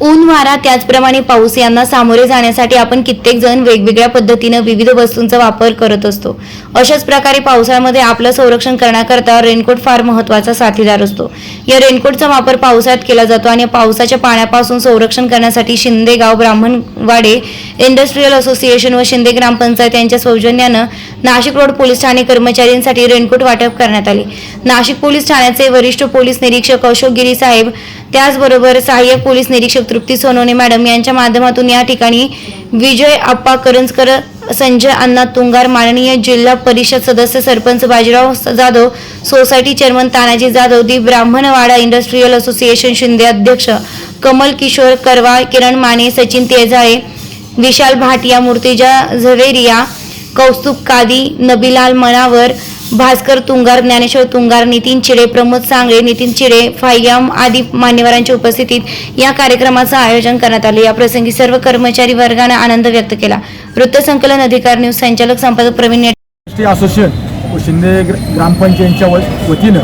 ऊन वारा त्याचप्रमाणे पाऊस यांना सामोरे जाण्यासाठी आपण कित्येक जण वेगवेगळ्या पद्धतीनं विविध वस्तूंचा वापर करत असतो. अशाच प्रकारे पावसाळ्यामध्ये आपलं संरक्षण करण्याकरता रेनकोट फार महत्त्वाचा साथीदार असतो. या रेनकोटचा वापर पावसाळ्यात केला जातो आणि पावसाच्या पाण्यापासून संरक्षण करण्यासाठी शिंदेगाव ब्राह्मणवाडे इंडस्ट्रीयल असोसिएशन व शिंदे ग्रामपंचायत यांच्या सौजन्यानं नाशिक रोड पोलीस ठाणे कर्मचाऱ्यांसाठी रेनकोट वाटप करण्यात आले. नाशिक पोलीस ठाण्याचे वरिष्ठ पोलीस निरीक्षक अशोक गिरी साहेब त्याचबरोबर सहाय्यक पोलीस निरीक्षक तृप्ती सोनवणे मॅडम यांच्या माध्यमातून या ठिकाणी विजय आप्पा करंजकर संजय अण्णा तुंगार माननीय जिल्हा परिषद सदस्य sarpanch Bajirao Jadhav society chairman Tanaji Jadhav the Brahmanwada industrial association Shinde अध्यक्ष कमल किशोर करवा किरण माने सचिन तेजाळे विशाल भाटिया मूर्तिजा झवेरिया कौस्तुभ कादी नबीलाल मणावर भास्कर तुंगार ज्ञानेश्वर तुंगार नितीन चिडे प्रमोद सांगळे नितीन चिडे फाय्याम आदी मान्यवरांच्या उपस्थितीत या कार्यक्रमाचं आयोजन करण्यात आले. या प्रसंगी सर्व कर्मचारी वर्गाने आनंद व्यक्त केला. वृत्तसंकलन अधिकार न्यूज संचालक संपादक प्रवीण असोसिएशन व शिंदे ग्रामपंचायतच्या वतीनं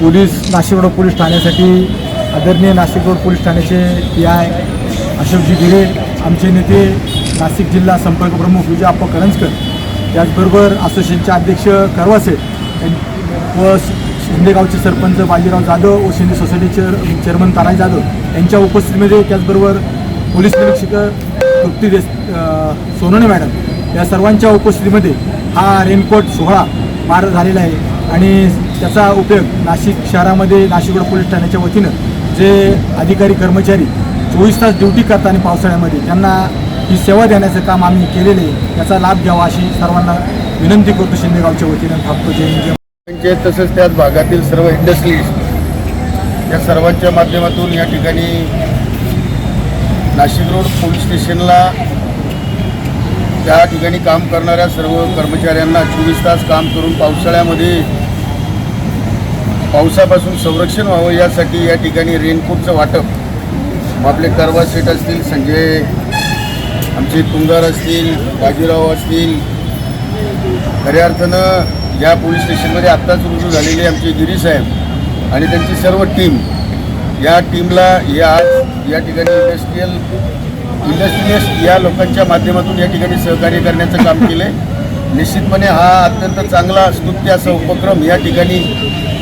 पोलीस नाशिक रोड पोलीस ठाण्यासाठी आदरणीय नाशिक रोड पोलीस ठाण्याचे पी आय अशोकजी गिरे आमचे नेते नाशिक जिल्हा संपर्क प्रमुख विजय आप्पा करंजकर त्याचबरोबर असोसिएशनचे अध्यक्ष करवासे यां- व शिंदेगावचे सरपंच बाजीराव जाधव व शिंदे सोसायटीचे चेअरमन तानाजी जाधव यांच्या उपस्थितीमध्ये त्याचबरोबर पोलीस निरीक्षक तृप्ती देस सोनोने मॅडम या सर्वांच्या उपस्थितीमध्ये हा रेनकोट सोहळा पार झालेला आहे. आणि त्याचा उपयोग नाशिक शहरामध्ये नाशिक रोड पोलीस ठाण्याच्या वतीनं जे अधिकारी कर्मचारी चोवीस तास ड्युटी करतात आणि पावसाळ्यामध्ये त्यांना ही सेवा देण्याचं काम आम्ही केलेले याचा लाभ घ्यावा अशी सर्वांना विनंती करतो शिंदेगावच्या वतीनं. थांबतो जय पंचायत तसंच त्याच भागातील सर्व इंडस्ट्रीज या सर्वांच्या माध्यमातून या ठिकाणी नाशिक रोड पोलीस स्टेशनला त्या ठिकाणी काम करणाऱ्या सर्व कर्मचाऱ्यांना चोवीस तास काम करून पावसाळ्यामध्ये पावसापासून संरक्षण व्हावं यासाठी या ठिकाणी रेनकोटचं वाटप. आपले करवा सेट असतील संजय आमचे तुंगार असतील बाजीराव असतील खऱ्या अर्थानं या पोलीस स्टेशनमध्ये आत्ताच रुजू झालेले आमचे गिरी साहेब आणि त्यांची सर्व टीम या टीमला या आज या ठिकाणी इंडस्ट्रीयल इंडस्ट्रियलिस्ट या लोकांच्या माध्यमातून या ठिकाणी सहकार्य करण्याचं काम केलं आहे निश्चितपणे हा अत्यंत चांगला स्तुत्य असा उपक्रम या ठिकाणी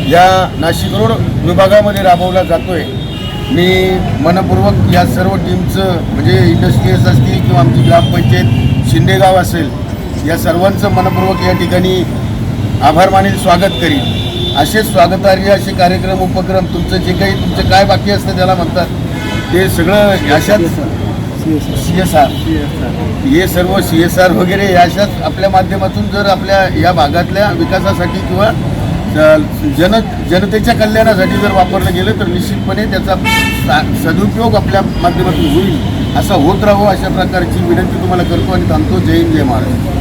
या नाशिक रोड विभागामध्ये राबवला जातो आहे मी मनपूर्वक या सर्व टीमचं म्हणजे इंडस्ट्रीज असतील किंवा आमची ग्रामपंचायत शिंदेगाव असेल या सर्वांचं मनपूर्वक या ठिकाणी आभार मानेल स्वागत करीन. असे स्वागतार्ह असे कार्यक्रम उपक्रम तुमचं जे काही तुमचं काय बाकी असतं त्याला म्हणतात. ते सगळं अशाच सी एस आर हे सर्व सी एस आर वगैरे याशाच आपल्या माध्यमातून जर आपल्या या भागातल्या विकासासाठी किंवा जन जनतेच्या कल्याणासाठी जर वापरलं गेलं तर निश्चितपणे त्याचा सदुपयोग आपल्या माध्यमातून होईल. असं होत राहावं अशा प्रकारची विनंती तुम्हाला करतो आणि थांबतो. जय हिंद जय महाराज